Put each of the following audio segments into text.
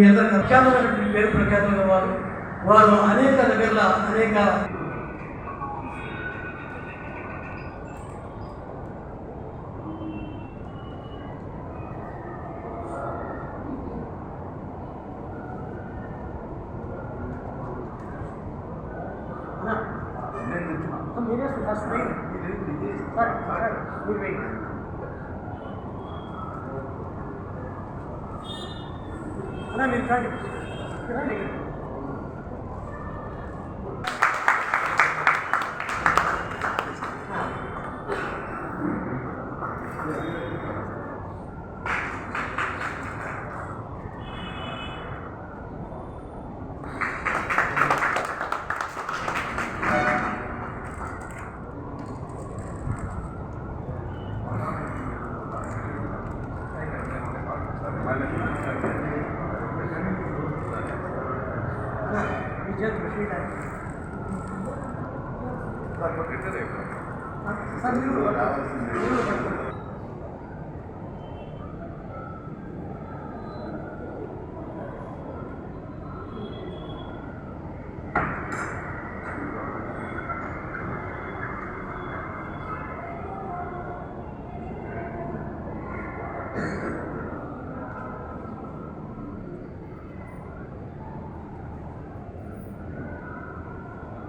మీ అందరి ప్రఖ్యాతమైనటువంటి పేరు ప్రఖ్యాతులు వారు. వారు అనేక దగ్గర అనేక మీరే సరే మీరు వెయ్యి అన్నా మీరు రండి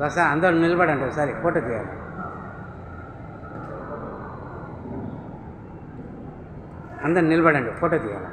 రసా అందరూ నిలబడండి ఒకసారి ఫోటో తీయాలి అందరు నిలబడండి ఫోటో తీయాలి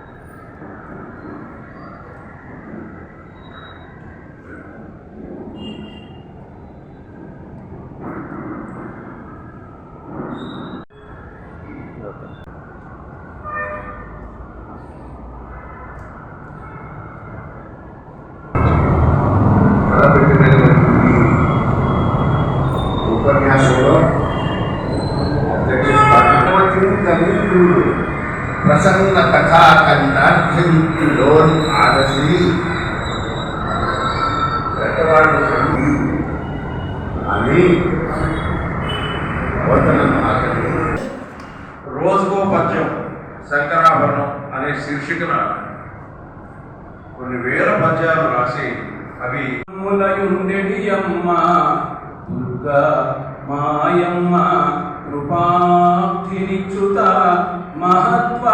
ప్రసన్న కథాకంఠాఖ్యంలోని ఆదసి పెద్దవాళ్ళు అని వందనం ఆఖరి రోజుకో పద్యం శంకరాభరణం అనే శీర్షికన కొన్ని వేల పద్యాలు రాసి అవి ఉండేది అమ్మ దుర్గా మాయమ్మ కృపాబ్ధినిచ్యుత మహత్వ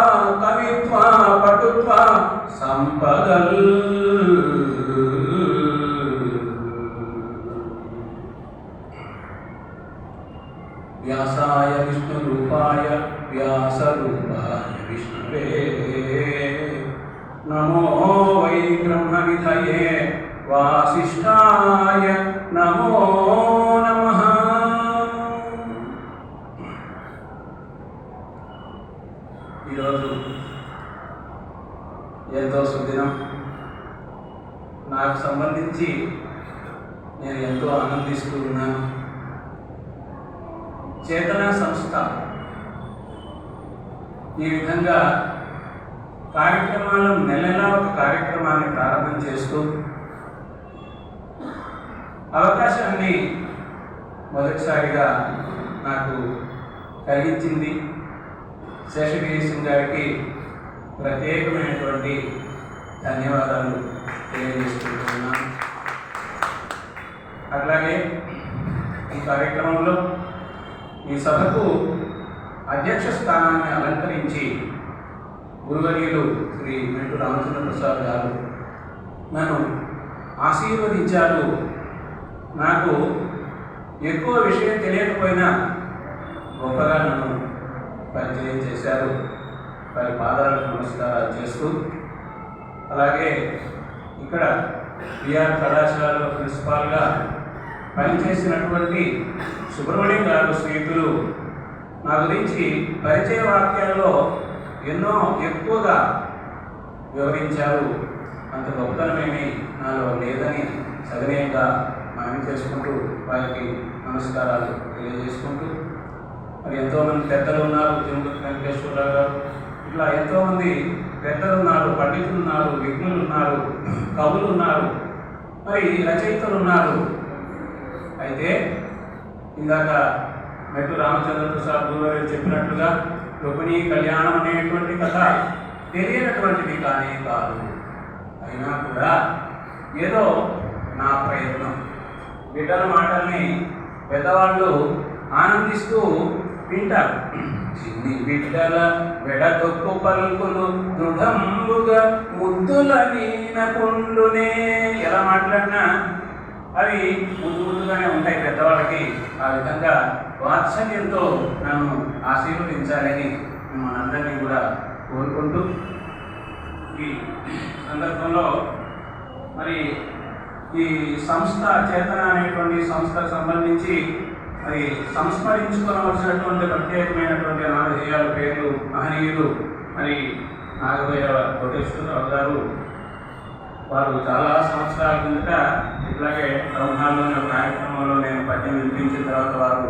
కవిత్వ పటుత్వ సంపదల్ వ్యాసాయ విష్ణు రూపాయ వ్యాస రూపాయ విష్ణువే నమో వై బ్రహ్మ విధయే వాసిష్ఠాయ నమో ఈరోజు ఎంతో సుదినం. నాకు సంబంధించి నేను ఎంతో ఆనందిస్తూ ఉన్నాను. చేతన సంస్థ? ఈ విధంగా కార్యక్రమాలు నెల ఒక కార్యక్రమాన్ని ప్రారంభం చేస్తూ అవకాశాన్ని మొదటిసారిగా నాకు కలిగించింది. శేషగిరి సింగ్ గారికి ప్రత్యేకమైనటువంటి ధన్యవాదాలు తెలియజేసుకుంటున్నాను అట్లాగే ఈ కార్యక్రమంలో ఈ సభకు అధ్యక్ష స్థానాన్ని అలంకరించి గురువర్యులు శ్రీ మెంటు రామచంద్ర ప్రసాద్ గారు నన్ను ఆశీర్వదించారు. నాకు ఎక్కువ విషయం తెలియకపోయినా గొప్పగా నన్ను పరిచయం చేశారు. వారి పాదాలకు నమస్కారాలు చేస్తూ అలాగే ఇక్కడ బిఆర్ కళాశాలలో ప్రిన్సిపాల్గా పనిచేసినటువంటి సుబ్రహ్మణ్యం గారు స్నేహితులు. నా గురించి పరిచయ వాక్యాల్లో ఎన్నో ఎక్కువగా వివరించారు. అంత గొప్పతనమేమి నాలో లేదని సవినయంగా మనం చేసుకుంటూ వారికి నమస్కారాలు తెలియజేసుకుంటూ మరి ఎంతోమంది పెద్దలు ఉన్నారు తిరుమల వెంకటేశ్వరరావు గారు. ఇట్లా ఎంతోమంది పెద్దలు ఉన్నారు పండితులు ఉన్నారు విఘ్నులు ఉన్నారు కవులు ఉన్నారు మరి రచయితలు ఉన్నారు. అయితే ఇందాక మెట్టు రామచంద్ర ప్రసాద్ గురువారు చెప్పినట్లుగా రుక్మిణీ కళ్యాణం అనేటువంటి కథ తెలియనటువంటిది కానీ కాదు. అయినా కూడా ఏదో నా ప్రయత్నం. బిడ్డల మాటల్ని పెద్దవాళ్ళు ఆనందిస్తూ వింటారు చిన్ని బిడ్డల వెడతొక్కు పలుకులు దృఢంబుగా ముద్దుల నీనకుండునే ఎలా మాట్లాడినా అవి ముందు ముందుగానే ఉంటాయి పెద్దవాళ్ళకి. ఆ విధంగా వాత్సల్యంతో నన్ను ఆశీర్వదించాలని మనందరినీ కూడా కోరుకుంటూ ఈ సందర్భంలో మరి ఈ సంస్థ చేతన అనేటువంటి సంస్థకు సంబంధించి మరి సంస్మరించుకోవలసినటువంటి ప్రత్యేకమైనటువంటి నామధేయాల పేర్లు మహనీయులు మరి నాగభైరవ కోటేశ్వరరావు గారు వారు చాలా సంవత్సరాల కిందట ఇట్లాగే బ్రహ్మాల్లోని కార్యక్రమంలో నేను పద్యం వినిపించిన తర్వాత వారు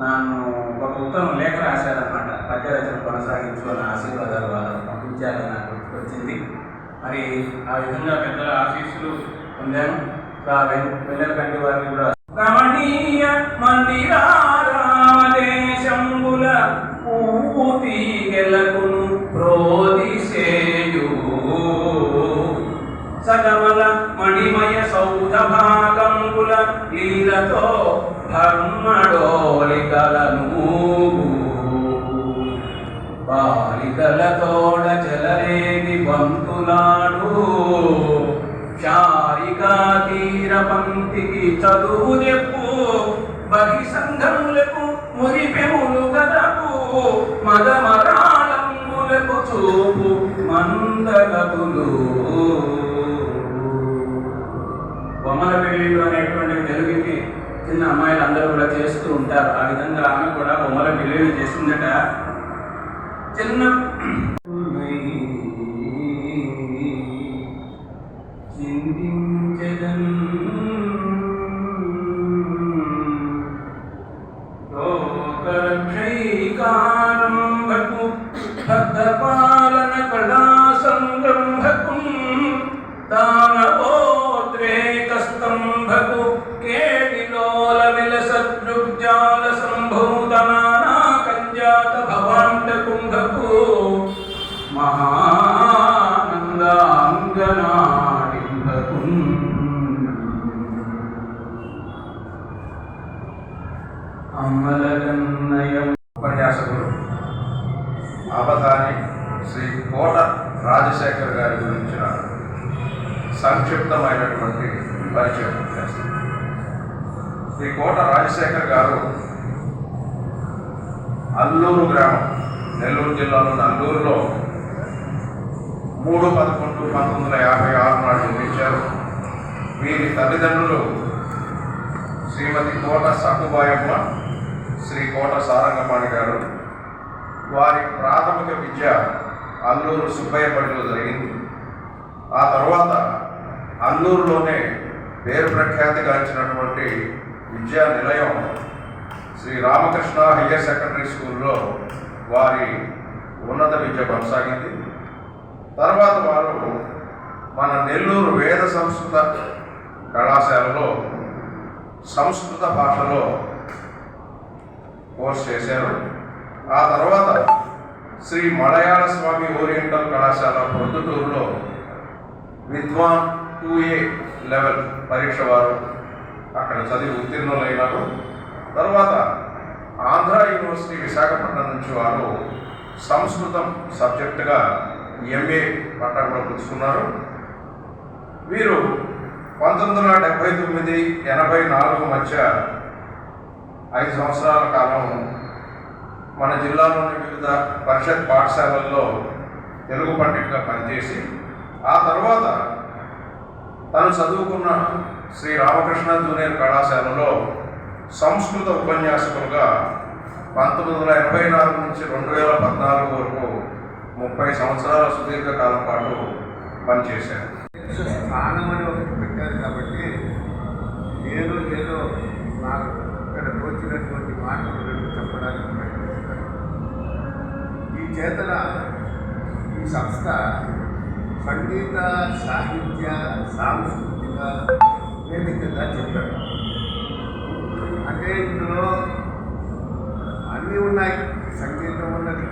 నన్ను ఒక ఉత్తరం లేఖ రాశారనమాట పద్య రచన కొనసాగించు అన్న ఆశీర్వాదాలు వారు పంపించారని నాకు వచ్చింది మరి ఆ విధంగా పెద్దల ఆశీస్సులు పొందాను. ఇంకా వెన్- వెన్నెలకంటి వారిని కూడా రమణీయ మందిరారామదేశంబుల పూతి గెలకును ప్రోదిసేయు సగమల మణిమయ సౌధ భాగంబుల లీలతో భర్మడోలికలను బాలికలతోడ చెలరేగి బంతులాడు శారికా తీర పంక్తికి చదువు చెప్పు బహి సంఘములకు మురిపెములు గదకు మదమరాళములకు చూపు మందగతులు. బొమ్మల పెళ్ళిళ్ళు అనేటువంటివి తెలుగుకి చిన్న అమ్మాయిలు అందరూ కూడా చేస్తూ ఉంటారు. ఆ విధంగా ఆమె కూడా బొమ్మల పెళ్ళిళ్ళు చేసిందట. చిన్న 乘以一个 అమ్మలగన్నయం ఉపన్యాసకులు అవధాని శ్రీ కోట రాజశేఖర్ గారి గురించిన సంక్షిప్తమైనటువంటి పరిచయం చేస్తాం శ్రీ కోట రాజశేఖర్ గారు అల్లూరు గ్రామం నెల్లూరు జిల్లాలోని అల్లూరులో మూడు పదకొండు పంతొమ్మిది వందల యాభై ఆరు నాడు జన్మించారు. వీరి తల్లిదండ్రులు శ్రీమతి కోట సక్కుబాయమ్మ శ్రీ కోట సారంగపాణి గారు వారి ప్రాథమిక విద్య అల్లూరు సుబ్బయ్యపల్లిలో జరిగింది. ఆ తర్వాత అల్లూరులోనే పేరు ప్రఖ్యాతిగాంచినటువంటి విద్యా నిలయం శ్రీ రామకృష్ణ హయ్యర్ సెకండరీ స్కూల్లో వారి ఉన్నత విద్య కొనసాగింది. తర్వాత వారు మన నెల్లూరు వేద సంస్కృత కళాశాలలో సంస్కృత భాషలో కోర్స్ చేశారు. ఆ తర్వాత శ్రీ మలయాళ స్వామి ఓరియంటల్ కళాశాల పొద్దుటూరులో విద్వాన్ టూ ఏ లెవెల్ పరీక్ష వారు అక్కడ చదివి ఉత్తీర్ణులైనారు. తర్వాత ఆంధ్ర యూనివర్సిటీ విశాఖపట్నం నుంచి వారు సంస్కృతం సబ్జెక్టుగా ఎంఏ పట్టా కూడా పుచ్చుకున్నారు. వీరు పంతొమ్మిది వందల డెబ్బై తొమ్మిది ఎనభై నాలుగు మధ్య ఐదు సంవత్సరాల కాలం మన జిల్లాలోని వివిధ పరిషత్ పాఠశాలల్లో తెలుగు పండిట్గా పనిచేసి ఆ తర్వాత తను చదువుకున్న శ్రీ రామకృష్ణ జూనియర్ కళాశాలలో సంస్కృత ఉపన్యాసకులుగా పంతొమ్మిది వందల ఎనభై నాలుగు నుంచి రెండు వేల పద్నాలుగు వరకు ముప్పై సంవత్సరాల సుదీర్ఘ కాలం పాటు పనిచేశారు. స్థానం అని ఒకటి పెట్టారు కాబట్టి నేను ఏదో నాకు వచ్చినటువంటి మాటలను మాటలు చెప్పడానికి ప్రయత్నిస్తాను. ఈ చేతన ఈ సంస్థ సంగీత సాహిత్య సాంస్కృతిక వేదికగా చెప్పారు. అంటే ఇందులో అన్నీ ఉన్నాయి. సంగీతం ఉన్నది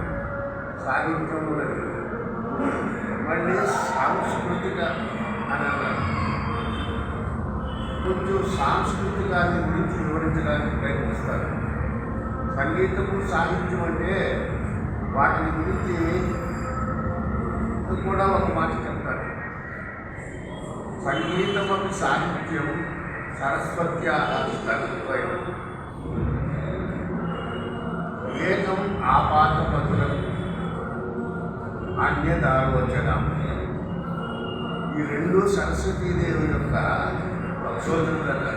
సాహిత్యం ఉన్నది. మళ్ళీ సాంస్కృతిక అని అన్నారు కొంచెం సాంస్కృతికాన్ని గురించి వివరించడానికి ప్రయత్నిస్తారు. సంగీతము సాహిత్యం అంటే వాటిని గురించి కూడా ఒక మాట చెప్తారు సంగీతమపి సాహిత్యం సరస్వతి స్థలత్వయం ఏకం ఆపాత మధురం అన్యదారోచనం ఈ రెండు సరస్వతీదేవి యొక్క శోధనలు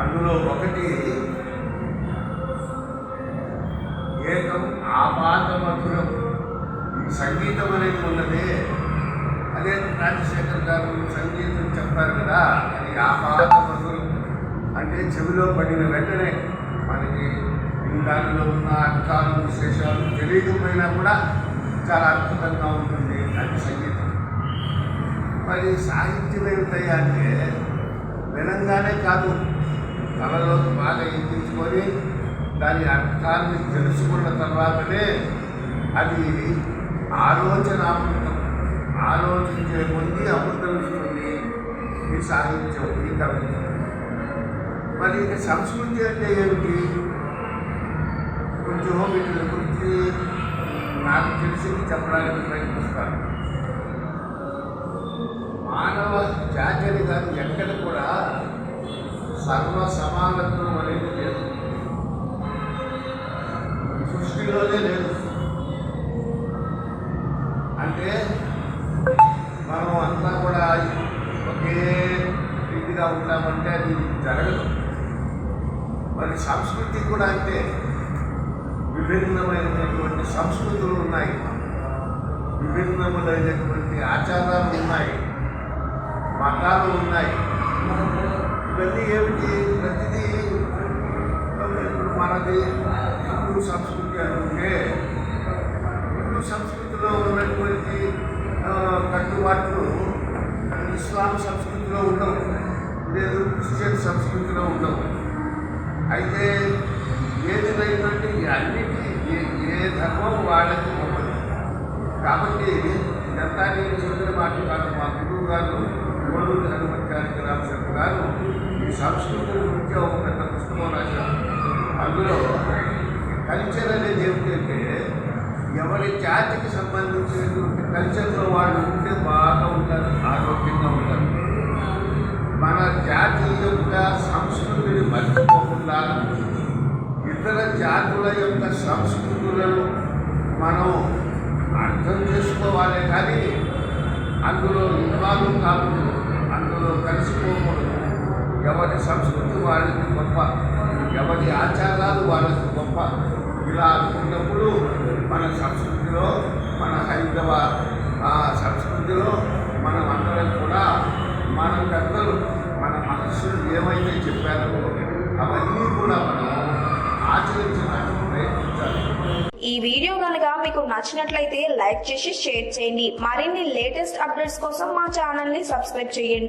అందులో ఒకటి ఏకం ఆపాత మధురం ఈ సంగీతం అనేది ఉన్నదే. అదే రాజశేఖర్ గారు సంగీతం చెప్పారు కదా అది ఆపాత మధురం అంటే చెవిలో పడిన వెంటనే మనకి దానిలో ఉన్న అర్థాలు విశేషాలు తెలియకపోయినా కూడా చాలా అద్భుతంగా ఉంటుంది అది సంగీతం. మరి సాహిత్యం ఏమిటయ్యా అంటే వినంగానే కాదు తలలో బాగా ఎక్కించుకొని దాని అర్థాన్ని తెలుసుకున్న తర్వాతనే అది ఆలోచనామృతం ఆలోచించే ముందు అమృతం ఇస్తుంది ఈ సాహిత్యం ఈ కవిత్వం మరి ఇక సంస్కృతి అంటే ఏమిటి? కొంచెం వీటి గురించి నాకు తెలిసింది చెప్పడానికి ప్రయత్నిస్తాను. మానవ జాతిని కాదు ఎక్కడ కూడా సర్వ సమానత్వం అనేది లేదు. సృష్టిలోనే లేదు. అంటే మనం అంతా కూడా ఒకే రీతిగా ఉంటామంటే అది జరగదు. మరి సంస్కృతి కూడా అంటే విభిన్నమైనటువంటి సంస్కృతులు ఉన్నాయి. విభిన్నములైనటువంటి ఆచారాలు ఉన్నాయి. మతాలు ఉన్నాయి. ఇవన్నీ ఏమిటి? ప్రతిదీ ఇప్పుడు మనది హిందూ సంస్కృతి అనుకుంటే హిందూ సంస్కృతిలో ఉన్నటువంటి కట్టుబాట్లు ఇస్లాం సంస్కృతిలో ఉండవు. లేదు క్రిస్టియన్ సంస్కృతిలో ఉండవు. అయితే ఏదినైతే అన్నిటి ఏ ఏ ధర్మం వాళ్ళకి కాబట్టి ఇదంతా నేను చెప్పిన మాట కాదు మా గురువు గారు. గోడూరు ధర్మ రామశర్మ గారు ఈ సంస్కృతి గురించి ఒక పెద్ద పుస్తకం రాశారు. అందులో కల్చర్ అనేది ఏమిటంటే ఎవరి జాతికి సంబంధించినటువంటి కల్చర్లో వాళ్ళు ఉంటే బాగా ఉంటారు ఆరోగ్యంగా ఉంటారు. మన జాతి యొక్క సంస్కృతిని మర్చిపోకుండా ఇతర జాతుల యొక్క సంస్కృతులను మనం అర్థం చేసుకోవాలి కానీ అందులో ఇన్వాల్వ్ కాకుండా అందులో కలిసిపోకూడదు ఎవరి సంస్కృతి వాళ్ళకి గొప్ప. ఎవరి ఆచారాలు వాళ్ళకి గొప్ప. ఇలా అనుకున్నప్పుడు మన సంస్కృతిలో మన హైందవ సంస్కృతిలో మనం అందరం కూడా మన పెద్దలు మన మనస్సులు ఏమైతే చెప్పారో అవన్నీ కూడా మనం ఆచరించడానికి ప్రయత్నించాలి. ఈ వీడియో కనుక మీకు నచ్చినట్లయితే లైక్ చేసి షేర్ చేయండి. మరిన్ని లేటెస్ట్ అప్డేట్స్ కోసం మా ఛానల్ని సబ్స్క్రైబ్ చేయండి.